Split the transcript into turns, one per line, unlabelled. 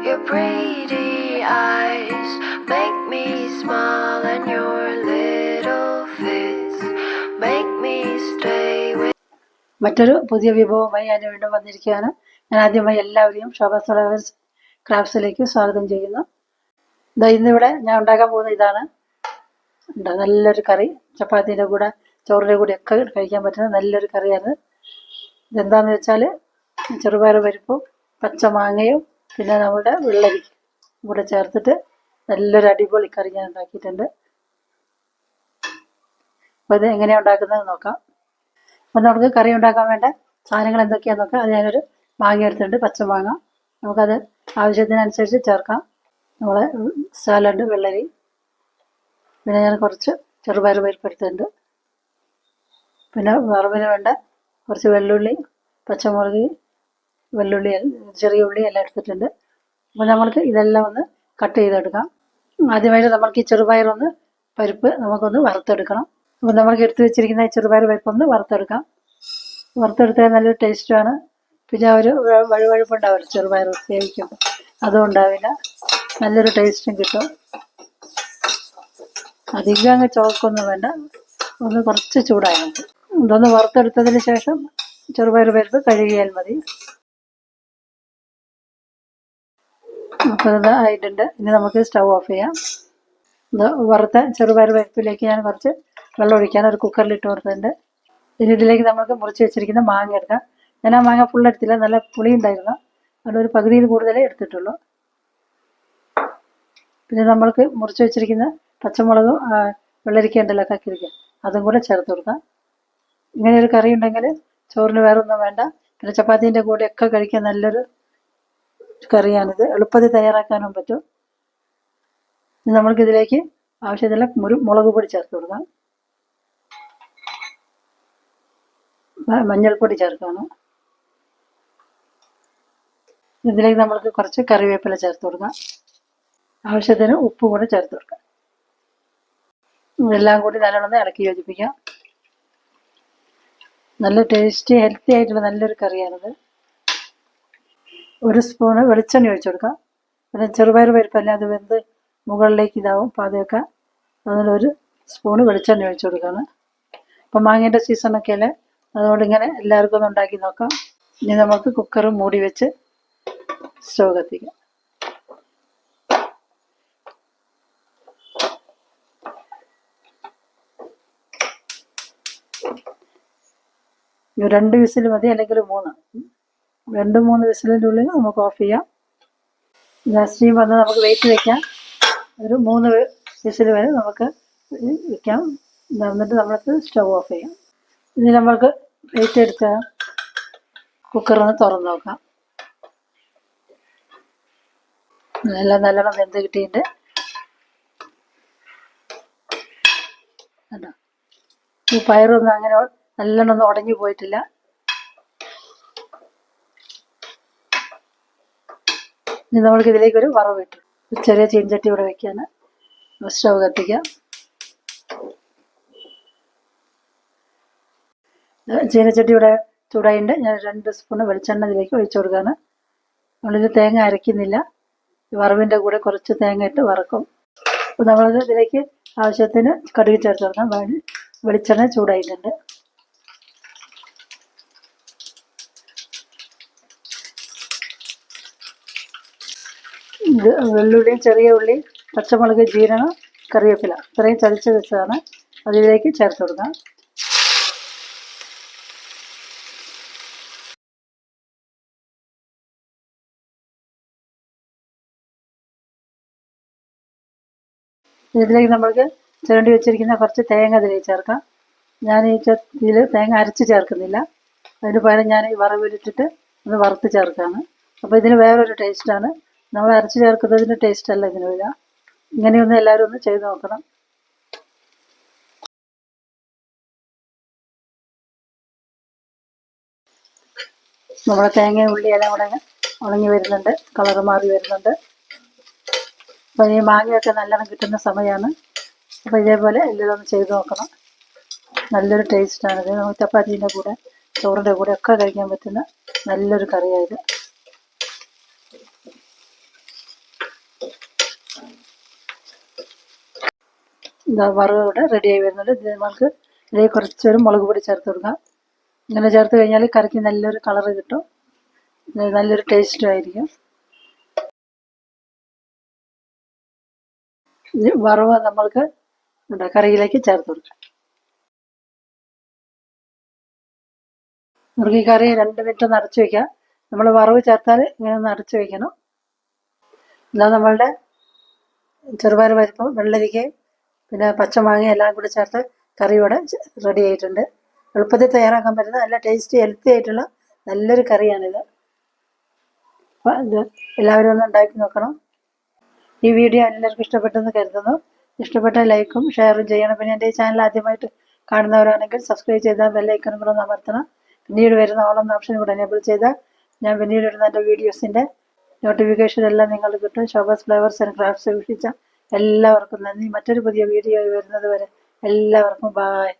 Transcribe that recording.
Your pretty eyes. Make me smile, and your little face make me stay with.
മറ്റൊരു പുതിയ വിഭവമായി ഞാൻ വീണ്ടും വന്നിരിക്കുകയാണ്. ഞാൻ ആദ്യമായി എല്ലാവരെയും ശോഭ സോളവേഴ്സ് ക്രാഫ്റ്റ്സിലേക്ക് സ്വാഗതം ചെയ്യുന്നു. ഇതാ ഇന്നിവിടെ ഞാൻ ഉണ്ടാക്കാൻ പോകുന്ന ഇതാണ്. ഉണ്ട് നല്ലൊരു കറി. ചപ്പാത്തിന്റെ കൂടെ ചോറിന്റെ കൂടെ ഒക്കെ കഴിക്കാൻ പറ്റുന്ന നല്ലൊരു കറിയാണ്. ഇതെന്താണെന്ന് വെച്ചാൽ ചെറുപയർ പരിപ്പും പച്ചമാങ്ങയും പിന്നെ നമ്മുടെ വെള്ളരി കൂടെ ചേർത്തിട്ട് നല്ലൊരു അടിപൊളി കറി ഞാൻ ഉണ്ടാക്കിയിട്ടുണ്ട്. അപ്പോൾ ഇത് എങ്ങനെയാണ് ഉണ്ടാക്കുന്നത് നോക്കാം. അപ്പം നമുക്ക് കറി ഉണ്ടാക്കാൻ വേണ്ട സാധനങ്ങൾ എന്തൊക്കെയാണെന്ന് നോക്കാം. അത് ഞാനൊരു മാങ്ങ എടുത്തിട്ടുണ്ട് പച്ചമാങ്ങ. നമുക്കത് ആവശ്യത്തിനനുസരിച്ച് ചേർക്കാം. നമ്മൾ സാലഡ് വെള്ളരി. പിന്നെ ഞാൻ കുറച്ച് ചെറുപയർ പരിപ്പെടുത്തിട്ടുണ്ട് പിന്നെ വറവിന് വേണ്ട കുറച്ച് വെള്ളുള്ളി പച്ചമുളക് വെള്ളുള്ളി ചെറിയ ഉള്ളി എല്ലാം എടുത്തിട്ടുണ്ട്. അപ്പോൾ നമ്മൾക്ക് ഇതെല്ലാം ഒന്ന് കട്ട് ചെയ്തെടുക്കാം. ആദ്യമായിട്ട് നമ്മൾക്ക് ഈ ചെറുപയറൊന്ന് പരിപ്പ് നമുക്കൊന്ന് വറുത്തെടുക്കണം. അപ്പോൾ നമ്മൾക്ക് എടുത്തു വെച്ചിരിക്കുന്ന ഈ ചെറുപയർ പരിപ്പൊന്ന് വറുത്തെടുക്കാം. വറുത്തെടുത്താൽ നല്ലൊരു ടേസ്റ്റാണ് പിന്നെ ഒരു വഴുവഴുപ്പുണ്ടാവില്ല ചെറുപയർ സേവിക്കുമ്പോൾ അതും ഉണ്ടാവില്ല. നല്ലൊരു ടേസ്റ്റും കിട്ടും. അധികം അങ്ങ് ചോക്കൊന്നും വേണ്ട. ഒന്ന് കുറച്ച് ചൂടായാൽ മതി. ഇതൊന്ന് വറുത്തെടുത്തതിന് ശേഷം ചെറുപയർ പരിപ്പ് കഴുകിയാൽ മതി. അപ്പോൾ ഇത് ആയിട്ടുണ്ട്. ഇനി നമുക്ക് സ്റ്റൗ ഓഫ് ചെയ്യാം. ഇത് വറുത്ത ചെറുപയർ പരിപ്പിലേക്ക് ഞാൻ കുറച്ച് വെള്ളം ഒഴിക്കാൻ ഒരു കുക്കറിൽ ഇട്ട് കൊടുത്തിട്ടുണ്ട്. ഇനി ഇതിലേക്ക് നമുക്ക് മുറിച്ച് വെച്ചിരിക്കുന്ന മാങ്ങ എടുക്കാം. ഞാൻ ആ മാങ്ങ ഫുൾ എടുത്തില്ല. നല്ല പുളി ഉണ്ടായിരുന്നു. അതുകൊണ്ട് ഒരു പകുതിയിൽ കൂടുതലേ എടുത്തിട്ടുള്ളൂ. പിന്നെ നമ്മൾക്ക് മുറിച്ച് വെച്ചിരിക്കുന്ന പച്ചമുളകും വെള്ളരിക്ക ഉണ്ടല്ലോ കക്കിരിക്ക. അതും കൂടെ ചേർത്ത് കൊടുക്കാം. ഇങ്ങനെ ഒരു കറി ഉണ്ടെങ്കിൽ ചോറിന് വേറെ ഒന്നും വേണ്ട. പിന്നെ ചപ്പാത്തീന്റെ കൂടെയൊക്കെ കഴിക്കാൻ നല്ലൊരു കറിയാണിത്. എളുപ്പത്തിൽ തയ്യാറാക്കാനും പറ്റും. ഇനി നമ്മൾക്ക് ഇതിലേക്ക് ആവശ്യത്തിലുള്ള മുരു മുളക് പൊടി ചേർത്ത് കൊടുക്കാം. മഞ്ഞൾപ്പൊടി ചേർക്കണം. ഇതിലേക്ക് നമ്മൾക്ക് കുറച്ച് കറിവേപ്പില ചേർത്ത് കൊടുക്കാം. ആവശ്യത്തിന് ഉപ്പ് കൂടെ ചേർത്ത് കൊടുക്കാം. ഇതെല്ലാം കൂടി നല്ലോണം ഇളക്കി യോജിപ്പിക്കാം. നല്ല ടേസ്റ്റി ഹെൽത്തി ആയിട്ടുള്ള നല്ലൊരു കറിയാണിത്. ഒരു സ്പൂണ് വെളിച്ചെണ്ണ ഒഴിച്ചു കൊടുക്കാം. പിന്നെ ചെറുപയർ പരിപ്പല്ലേ അത് വെന്ത് മുകളിലേക്ക് ഇതാവും അപ്പോൾ അതൊക്കെ അതിലൊരു സ്പൂണ് വെളിച്ചെണ്ണ ഒഴിച്ചു കൊടുക്കണം. ഇപ്പം മാങ്ങേന്റെ സീസണൊക്കെ അല്ലേ? അതുകൊണ്ട് ഇങ്ങനെ എല്ലാവർക്കും ഒന്ന് ഉണ്ടാക്കി നോക്കാം. ഇനി നമുക്ക് കുക്കർ മൂടി വെച്ച് സ്റ്റവ് കത്തിക്കാം. രണ്ട് വിസിൽ മതി അല്ലെങ്കിൽ മൂന്ന്. രണ്ട് മൂന്ന് വിസിലിന്റെ ഉള്ളിൽ നമുക്ക് ഓഫ് ചെയ്യാം. ഗ്യാസ് സ്റ്റീം വന്ന് നമുക്ക് വെയിറ്റ് വെക്കാം. ഒരു മൂന്ന് വിസിൽ വരെ നമുക്ക് വെക്കാം. എന്നിട്ട് നമ്മൾക്ക് സ്റ്റവ് ഓഫ് ചെയ്യാം. ഇനി നമ്മൾക്ക് വെയിറ്റ് എടുത്ത കുക്കർ ഒന്ന് തുറന്ന് നോക്കാം. എല്ലാം നല്ലോണം വെന്ത് കിട്ടിയിട്ടുണ്ട്. കണ്ടോ? ഈ പയറൊന്നും അങ്ങനെ നല്ലോണം ഒന്നും ഉടഞ്ഞു പോയിട്ടില്ല. ഇനി നമ്മൾക്ക് ഇതിലേക്ക് ഒരു വറവ് കിട്ടും. ചെറിയ ചീൻചട്ടി ഇവിടെ വെക്കാൻ സ്റ്റവ് കത്തിക്കാം. ചീനച്ചട്ടി ഇവിടെ ചൂടായിട്ട് ഞാൻ രണ്ട് സ്പൂൺ വെളിച്ചെണ്ണ ഇതിലേക്ക് ഒഴിച്ചു കൊടുക്കുകയാണ്. നമ്മളിത് തേങ്ങ അരയ്ക്കുന്നില്ല. വറവിന്റെ കൂടെ കുറച്ച് തേങ്ങ ഇട്ട് വറക്കും. അപ്പോൾ നമ്മളത് ഇതിലേക്ക് ആവശ്യത്തിന് കടുക് ചേർത്ത് കൊടുക്കാം. വെളിച്ചെണ്ണ ചൂടായിട്ടുണ്ട് ഇത് വെള്ളുള്ളിയും ചെറിയ ഉള്ളി പച്ചമുളക് ജീരകം കറിവേപ്പില. ഇത്രയും ചതച്ച് വെച്ചതാണ്. അതിലേക്ക് ചേർത്ത് കൊടുക്കാം. ഇതിലേക്ക് നമ്മൾക്ക് ചിരണ്ടി വെച്ചിരിക്കുന്ന കുറച്ച് തേങ്ങ ഇതിലേക്ക് ചേർക്കാം. ഞാൻ ഈ ഇതിൽ തേങ്ങ അരച്ച് ചേർക്കുന്നില്ല. അതിന് പകരം ഞാൻ ഈ വറവിലിട്ടിട്ട് ഒന്ന് വറുത്ത് ചേർക്കുകയാണ് അപ്പോൾ ഇതിന് വേറൊരു ടേസ്റ്റാണ് നമ്മൾ അരച്ച് ചേർക്കുന്നതിന് ടേസ്റ്റ് അല്ല ഇതിന് വരിക. ഇങ്ങനെയൊന്ന് എല്ലാവരും ഒന്ന് ചെയ്ത് നോക്കണം. നമ്മുടെ തേങ്ങയും ഉള്ളി എല്ലാം കൂടെ ഉണങ്ങി വരുന്നുണ്ട്. കളർ മാറി വരുന്നുണ്ട്. അപ്പോൾ ഈ മാങ്ങയൊക്കെ നല്ലോണം കിട്ടുന്ന സമയമാണ് അപ്പോൾ ഇതേപോലെ എല്ലാവരും ഒന്ന് ചെയ്ത് നോക്കണം. നല്ലൊരു ടേസ്റ്റാണിത് നമുക്ക് ചപ്പാത്തീന്റെ കൂടെ ചോറിന്റെ കൂടെ ഒക്കെ കഴിക്കാൻ പറ്റുന്ന നല്ലൊരു കറിയായത് എന്താ വറവ് ഇവിടെ റെഡി ആയി വരുന്നുണ്ട്. ഇത് നമുക്ക് ഇതിൽ കുറച്ചൊരു മുളക് പൊടി ചേർത്ത് കൊടുക്കാം. ഇങ്ങനെ ചേർത്ത് കഴിഞ്ഞാൽ കറിക്ക് നല്ലൊരു കളറ് കിട്ടും. നല്ലൊരു ടേസ്റ്റും ആയിരിക്കും. വറവ് നമ്മൾക്ക് എന്താ കറിയിലേക്ക് ചേർത്ത് കൊടുക്കാം. മുറുകിക്കറി രണ്ട് മിനിറ്റ് നിറച്ച് അടച്ചു നമ്മൾ വറവ് ചേർത്താൽ ഇങ്ങനെ നിറച്ച് അടച്ചു വയ്ക്കണം ഇതാ നമ്മളുടെ ചെറുപയർ പരിപ്പ് വെള്ളരിക്കയും പിന്നെ പച്ചമാങ്ങ എല്ലാം കൂടി ചേർത്ത് കറി ഇവിടെ റെഡി ആയിട്ടുണ്ട്. എളുപ്പത്തിൽ തയ്യാറാക്കാൻ പറ്റുന്ന നല്ല ടേസ്റ്റി ഹെൽത്തി ആയിട്ടുള്ള നല്ലൊരു കറിയാണിത്. എല്ലാവരും ഒന്ന് ഉണ്ടാക്കി നോക്കണം. ഈ വീഡിയോ എല്ലാവർക്കും ഇഷ്ടപ്പെട്ടെന്ന് കരുതുന്നു. ഇഷ്ടപ്പെട്ട ലൈക്കും ഷെയറും ചെയ്യണം. പിന്നെ എന്റെ ഈ ചാനൽ ആദ്യമായിട്ട് കാണുന്നവരാണെങ്കിൽ സബ്സ്ക്രൈബ് ചെയ്താൽ ബെല്ലൈക്കണും കൂടെ ഒന്ന് അമർത്തണം. പിന്നീട് വരുന്ന ഓളം ഓപ്ഷൻ കൂടെ എനേബിൾ ചെയ്താൽ ഞാൻ പിന്നീട് ഇടുന്ന എന്റെ വീഡിയോസിന്റെ നോട്ടിഫിക്കേഷൻ എല്ലാം നിങ്ങൾക്ക് കിട്ടും. ഷോബസ് ഫ്ലവേഴ്സ് ആൻഡ് ക്രാഫ്റ്റ്സ് വീക്ഷിച്ച എല്ലാവർക്കും നന്ദി. മറ്റൊരു പുതിയ വീഡിയോ വരുന്നത് വരെ എല്ലാവർക്കും ബായ്